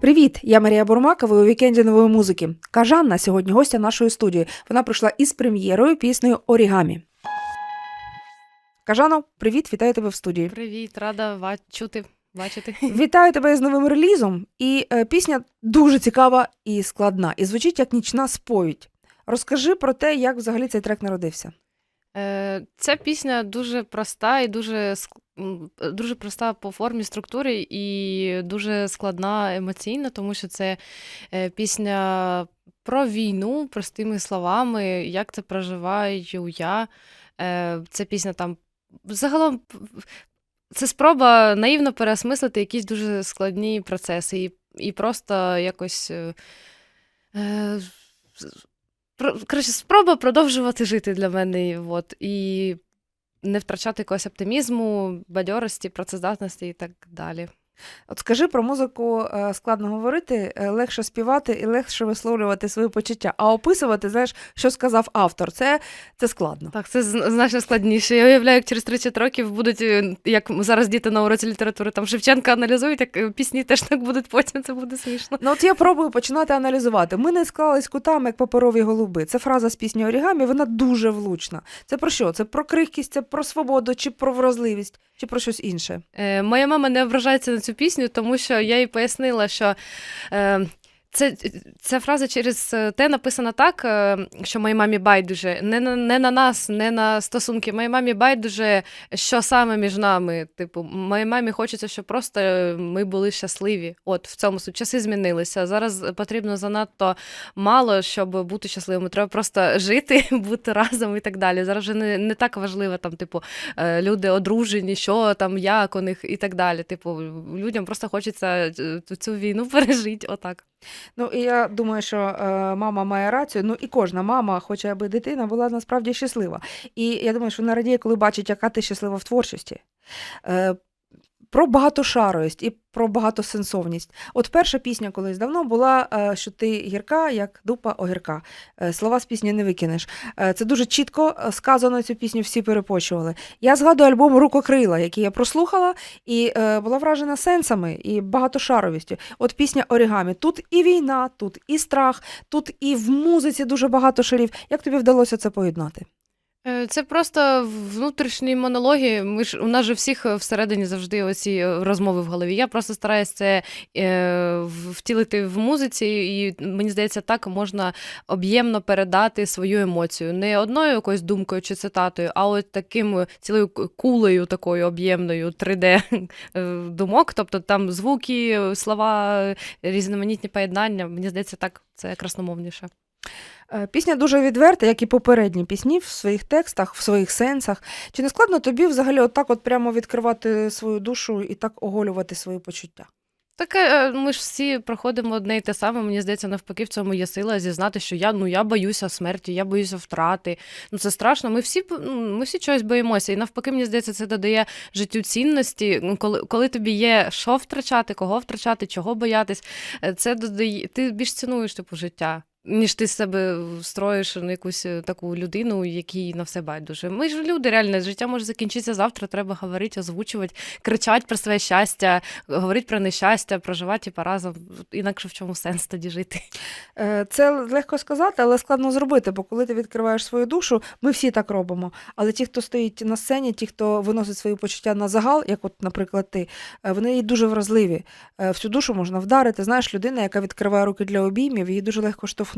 Привіт! Я Марія Бурмакова у вікенді нової музики. Кажанна сьогодні гостя нашої студії. Вона прийшла із прем'єрою піснею Орігамі. Кажано, привіт, вітаю тебе в студії. Привіт, рада ва- чути, бачити. Вітаю тебе з новим релізом. І е, пісня дуже цікава і складна, і звучить як нічна сповідь. Розкажи про те, як взагалі цей трек народився. Е, Ця пісня дуже проста і дуже, дуже проста по формі, структурі і дуже складна емоційно, тому що це е, пісня про війну, простими словами, як це проживаю я. Це пісня там загалом. Це спроба наївно переосмислити якісь дуже складні процеси і, і просто якось. е, Коротше, спроба продовжувати жити для мене. От, і не втрачати якогось оптимізму, бадьорості, працездатності і так далі. От скажи про музику е, складно говорити, е, легше співати і легше висловлювати свої почуття. А описувати, знаєш, що сказав автор, це, це складно. Так, це значно складніше. Я уявляю, як через 30 років будуть, е, як зараз діти на уроці літератури, там Шевченка аналізують, як пісні теж так будуть потім, це буде смішно. Ну, от я пробую починати аналізувати. Ми не склались кутами, як паперові голуби. Це фраза з пісні Орігамі, вона дуже влучна. Це про що? Це про крихкість, це про свободу, чи про вразливість, чи про щось інше. Е, моя мама не ображається на цю пісню, тому що я їй пояснила, що е, це, ця фраза через е, те написана так, е, що моїй мамі байдуже не на, не на нас, не на стосунки. Моїй мамі байдуже, що саме між нами. Типу, моїй мамі хочеться, щоб просто е, ми були щасливі. От в цьому суть. Часи змінилися. Зараз потрібно занадто мало, щоб бути щасливими. Треба просто жити, бути разом і так далі. Зараз вже не, не так важливо там, типу, люди одружені, що там, як у них і так далі. Типу, людям просто хочеться цю війну пережити. Отак. Ну і я думаю, що е, мама має рацію. Ну і кожна мама хоче, аби дитина була насправді щаслива. І я думаю, що вона радіє, коли бачить, яка ти щаслива в творчості. Е, про багатошаровість і про багатосенсовність. От перша пісня колись давно була, е, що ти гірка, як дупа огірка. Е, Слова з пісні не викинеш. Е, Це дуже чітко сказано цю пісню, всі перепочували. Я згадую альбом Рукокрила, який я прослухала, і була вражена сенсами і багатошаровістю. От пісня Орігамі. Тут і війна, тут і страх, тут і в музиці дуже багато шарів. Як тобі вдалося це поєднати? Е, Це просто внутрішні монологи. Ми ж у нас же всіх е, всередині завжди оці е, розмови в голові. Я просто стараюся це е, втілити в музиці, і мені здається, так можна об'ємно передати свою емоцію. Не одною якоюсь думкою чи цитатою, а от таким цілою кулею такою об'ємною 3D е, думок. Тобто там звуки, слова, різноманітні поєднання. Мені здається, так це красномовніше. Е, Пісня дуже відверта, як і попередні пісні в своїх текстах, в своїх сенсах. Чи не складно тобі взагалі отак от прямо відкривати свою душу і так оголювати свої почуття? Таке, е, ми ж всі проходимо одне і те саме. Мені здається, навпаки, в цьому є сила зізнати, що я ну я боюся смерті, я боюся втрати. Ну це страшно. Ми всі ну, ми всі чогось боїмося. І навпаки, мені здається, це додає життю цінності. Ну, Коли, коли тобі є що втрачати, кого втрачати, чого боятись, е, це додає. Ти більш цінуєш типу життя. Ніж ти себе строїш на якусь е, таку людину, якій на все байдуже. Ми ж люди, реально, життя може закінчитися завтра. Треба говорити, озвучувати, кричати про своє щастя, говорити про нещастя, проживати типу, разом. Інакше в чому сенс тоді жити? Е, Це легко сказати, але складно зробити, бо коли ти відкриваєш свою душу, ми всі так робимо. Але ті, хто стоїть на сцені, ті, хто виносить свої почуття на загал, як, от, наприклад, ти, е, вони дуже вразливі. Всю душу можна вдарити. Знаєш, людина, яка відкриває руки для обіймів, її дуже легко штовхнути.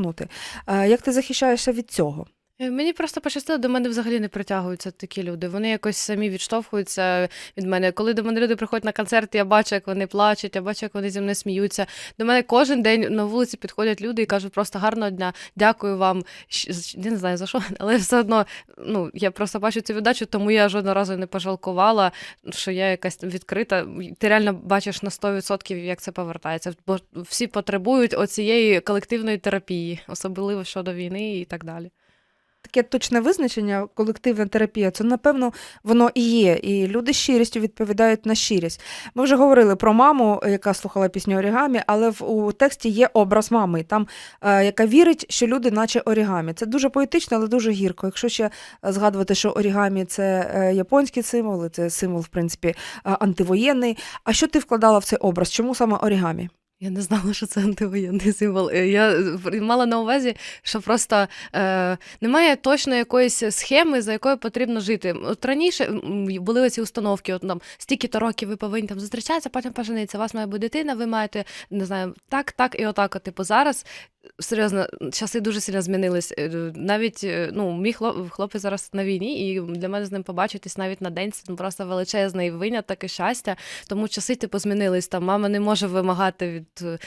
Е, Як ти захищаєшся від цього? Е, Мені просто пощастило, до мене взагалі не притягуються такі люди. Вони якось самі відштовхуються від мене. Коли до мене люди приходять на концерт, я бачу, як вони плачуть, я бачу, як вони зі мною сміються. До мене кожен день на вулиці підходять люди і кажуть просто гарного дня, дякую вам. Я не знаю за що, але все одно ну, я просто бачу цю віддачу, тому я жодного разу не пожалкувала, що я якась відкрита. Ти реально бачиш на 100%, як це повертається. Бо всі потребують оцієї колективної терапії, особливо щодо війни і так далі. Таке точне визначення, колективна терапія, це напевно воно і є. І люди щирістю відповідають на щирість. Ми вже говорили про маму, яка слухала пісню Орігамі, але в у тексті є образ мами, там е, яка вірить, що люди, наче орігамі. Це дуже поетично, але дуже гірко. Якщо ще згадувати, що орігамі це е, японський символ, це символ, в принципі, е, антивоєнний. А що ти вкладала в цей образ? Чому саме орігамі? Я не знала, що це антивоєнний символ. Е, Я е, мала на увазі, що просто е, немає точно якоїсь схеми, за якою потрібно жити. От раніше були оці установки, от там стільки-то років ви повинні там зустрічатися, потім поженитися. У вас має бути дитина, ви маєте не знаю, так, так і отак. От, типу, зараз серйозно, часи дуже сильно змінились. Е, Навіть ну, мій хлоп, хлопець зараз на війні, і для мене з ним побачитись навіть на день це просто величезний виняток і щастя. Тому часи типу змінились. Там мама не може вимагати від е,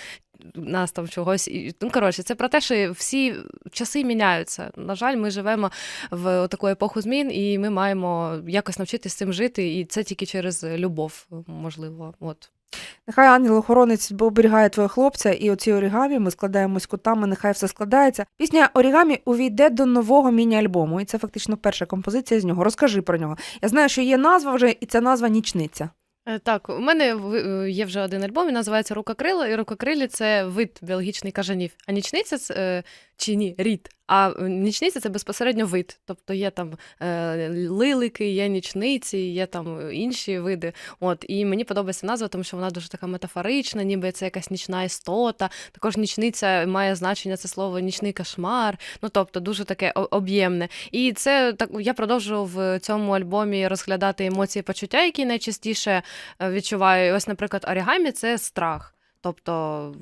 нас там чогось. Ну, коротше, це про те, що всі часи міняються. На жаль, ми живемо в таку епоху змін, і ми маємо якось навчитися цим жити. І це тільки через любов, можливо. От. Нехай ангел-охоронець оберігає твого хлопця, і оці орігамі ми складаємось кутами, нехай все складається. Пісня Орігамі увійде до нового міні-альбому, і це фактично перша композиція з нього. Розкажи про нього. Я знаю, що є назва вже, і ця назва нічниця. Е, Так, у мене в- е, є вже один альбом, він називається Рукокрила, і рукокрилі це вид біологічний кажанів. А нічниця це, е, чи ні, рід. А е, нічниця це безпосередньо вид. Тобто є там е, лилики, є нічниці, є там інші види. От, і мені подобається назва, тому що вона дуже така метафорична, ніби це якась нічна істота. Також нічниця має значення це слово нічний кошмар. Ну тобто дуже таке об'ємне. І це так я продовжую в цьому альбомі розглядати емоції, почуття, які найчастіше е, відчуваю. Ось, наприклад, орігамі це страх. Тобто,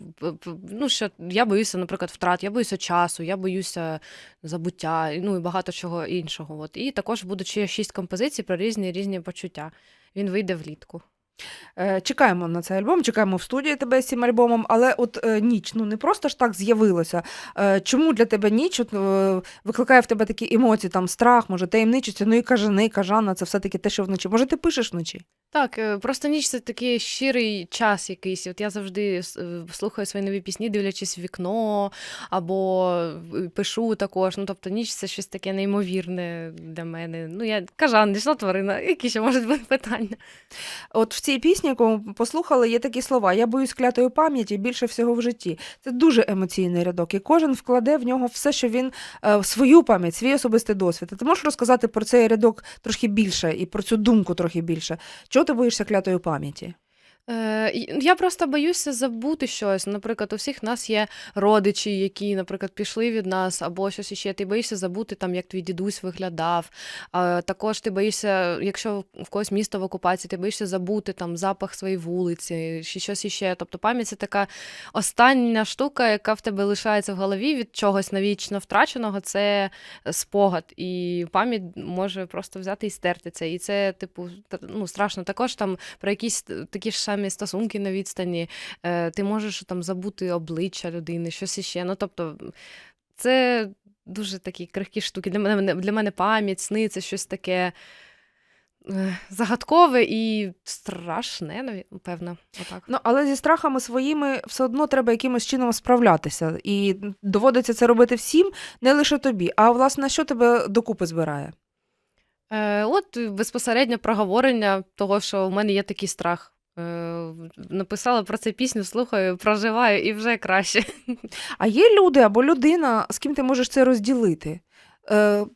ну що я боюся, наприклад, втрат, я боюся часу, я боюся забуття, ну і багато чого іншого. От. І також будучи шість композицій про різні різні почуття. Він вийде влітку. Е, Чекаємо на цей альбом, чекаємо в студії тебе з цим альбомом, але от е, ніч ну не просто ж так з'явилося. Е, чому для тебе ніч от, викликає в тебе такі емоції, там страх, може, таємничість, ну і кажани, кажана, це все-таки те, що вночі. Може, ти пишеш вночі? Так, просто ніч це такий щирий час якийсь. От я завжди слухаю свої нові пісні, дивлячись в вікно, або пишу також. Ну, тобто ніч це щось таке неймовірне для мене. Ну, я кажан, нічна тварина, які ще можуть бути питання. От в цій пісні, яку ми послухали, є такі слова: Я боюсь клятої пам'яті більше всього в житті. Це дуже емоційний рядок, і кожен вкладе в нього все, що він е, свою пам'ять, свій особистий досвід. А ти можеш розказати про цей рядок трохи більше і про цю думку трохи більше. Чого ти боїшся клятої пам'яті? Е, і я просто боюся забути щось. Наприклад, у всіх нас є родичі, які, наприклад, пішли від нас, або щось іще. Ти боїшся забути, там, як твій дідусь виглядав. Також ти боїшся, якщо в когось місто в окупації, ти боїшся забути там запах своєї вулиці, чи щось іще. Тобто пам'ять це така остання штука, яка в тебе лишається в голові від чогось навічно втраченого. Це спогад. І пам'ять може просто взяти і стерти це. І це, типу, ну, страшно. Також там про якісь е, такі ж стосунки на відстані. Е, ти можеш там забути обличчя людини, щось іще. Ну, тобто, це дуже такі крихкі штуки. Для мене, для мене пам'ять, сни це щось таке е, загадкове і страшне, наві- певно. Отак. Ну, але зі страхами своїми все одно треба якимось чином справлятися. І доводиться це робити всім, не лише тобі. А власне, що тебе докупи збирає? Е, от безпосередньо проговорення того, що в мене є такий страх. Е, написала про це пісню, слухаю, проживаю і вже краще. А є люди або людина, з ким ти можеш це розділити? Е,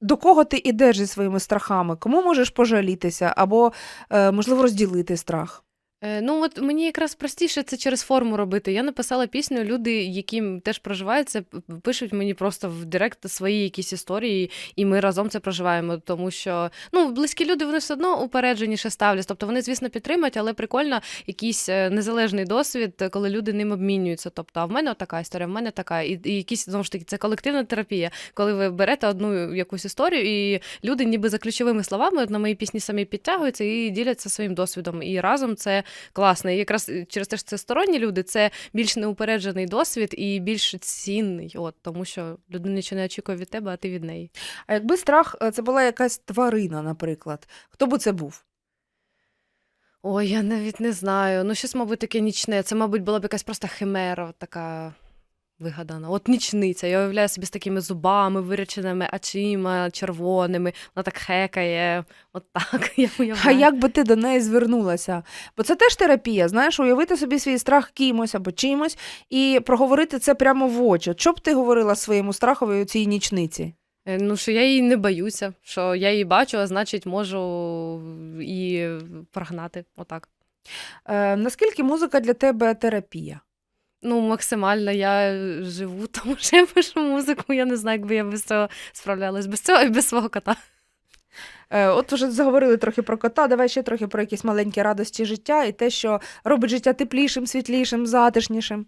До кого ти йдеш зі своїми страхами? Кому можеш пожалітися, або, е, можливо, розділити страх? Е, Ну, от мені якраз простіше це через форму робити. Я написала пісню, люди, які теж проживають це, пишуть мені просто в директ свої якісь історії, і ми разом це проживаємо. Тому що ну, близькі люди вони все одно упередженіше ставлять. Тобто вони, звісно, підтримують, але прикольно якийсь е, незалежний досвід, коли люди ним обмінюються. Тобто, а в мене така історія, в мене така. І, і якісь знову ж таки це колективна терапія, коли ви берете одну якусь історію, і люди, ніби за ключовими словами, на мої пісні самі підтягуються і діляться своїм досвідом. І разом це класно. І якраз через те, що це сторонні люди, це більш неупереджений досвід і більш цінний. От тому, що людина нічого не очікує від тебе, а ти від неї. А якби страх е, це була якась тварина, наприклад, хто би це був? Ой, я навіть не знаю. Ну, щось, мабуть, таке нічне. Це, мабуть, була б якась просто химера, така вигадана. От нічниця. Я уявляю собі з такими зубами, виреченими очима, червоними. Вона так хекає. От так. Я уявляю. А як би ти до неї звернулася? Бо це теж терапія, знаєш, уявити собі свій страх кимось або чимось і проговорити це прямо в очі. Що б ти говорила своєму страхові у цій нічниці? Е, Ну, що я її не боюся, що я її бачу, а значить, можу і прогнати. Отак. Е, наскільки музика для тебе терапія? Ну, максимально я живу, тому що я пишу музику. Я не знаю, якби я без цього справлялась. Без цього і без свого кота. Е, От вже заговорили трохи про кота. Давай ще трохи про якісь маленькі радості життя і те, що робить життя теплішим, світлішим, затишнішим.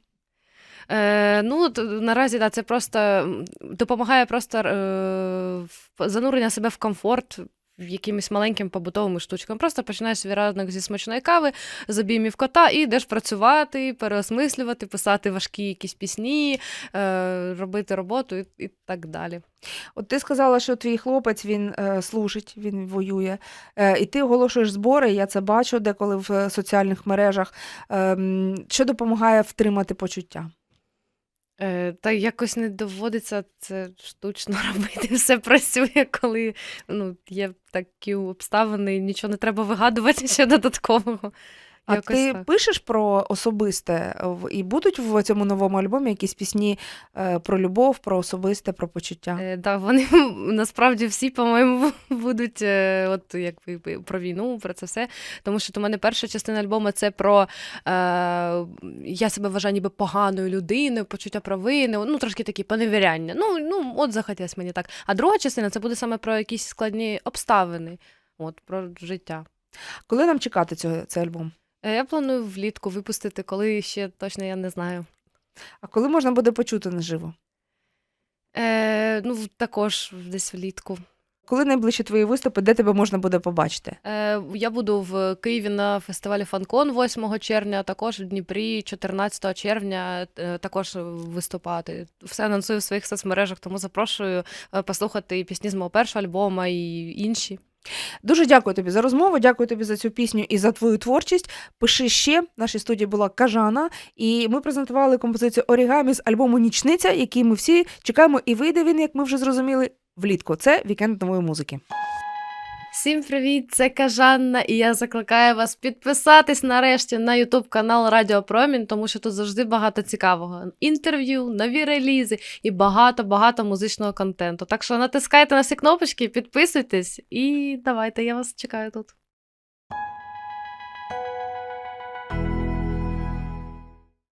Е, ну, от, наразі да, це просто допомагає просто е, занурення себе в комфорт. Якимись маленьким побутовими штучками. Просто починаєш свій ранок зі смачної кави, з обіймів кота, і йдеш працювати, переосмислювати, писати важкі якісь пісні, е, робити роботу і, і так далі. От ти сказала, що твій хлопець він е, служить, він воює, е, і ти оголошуєш збори. Я це бачу деколи в е, соціальних мережах. Ем, що допомагає втримати почуття? Е, та якось не доводиться це штучно робити. Все працює, коли ну, є такі обставини, нічого не треба вигадувати ще додаткового. А Якось ти так. пишеш про особисте і будуть в цьому новому альбомі якісь пісні е, про любов, про особисте, про почуття? Е, да, вони насправді всі, по-моєму, будуть е, от якби про війну, про це все. Тому що у мене перша частина альбому це про е, я себе вважаю ніби поганою людиною, почуття провини, ну трошки такі поневіряння. Ну, ну от захотілось мені так. А друга частина це буде саме про якісь складні обставини, от про життя. Коли нам чекати цього, цей альбом? Е, Я планую влітку випустити, коли ще точно я не знаю. А коли можна буде почути наживо? Е, ну, також десь влітку. Коли найближчі твої виступи, де тебе можна буде побачити? Е, Я буду в Києві на фестивалі Фанкон 8 червня, також в Дніпрі 14 червня е, також виступати. Все анонсую в своїх соцмережах, тому запрошую е, послухати пісні з мого першого альбому і інші. Дуже дякую тобі за розмову, дякую тобі за цю пісню і за твою творчість. Пиши ще. В нашій студії була Кажана, і ми презентували композицію Орігамі з альбому Нічниця, який ми всі чекаємо, і вийде він, як ми вже зрозуміли, влітку. Це вікенд нової музики. Всім привіт! Це Кажанна, і я закликаю вас підписатись нарешті на YouTube канал Радіо Промінь, тому що тут завжди багато цікавого. Інтерв'ю, нові релізи і багато-багато музичного контенту. Так що натискайте на всі кнопочки, підписуйтесь і давайте, я вас чекаю тут.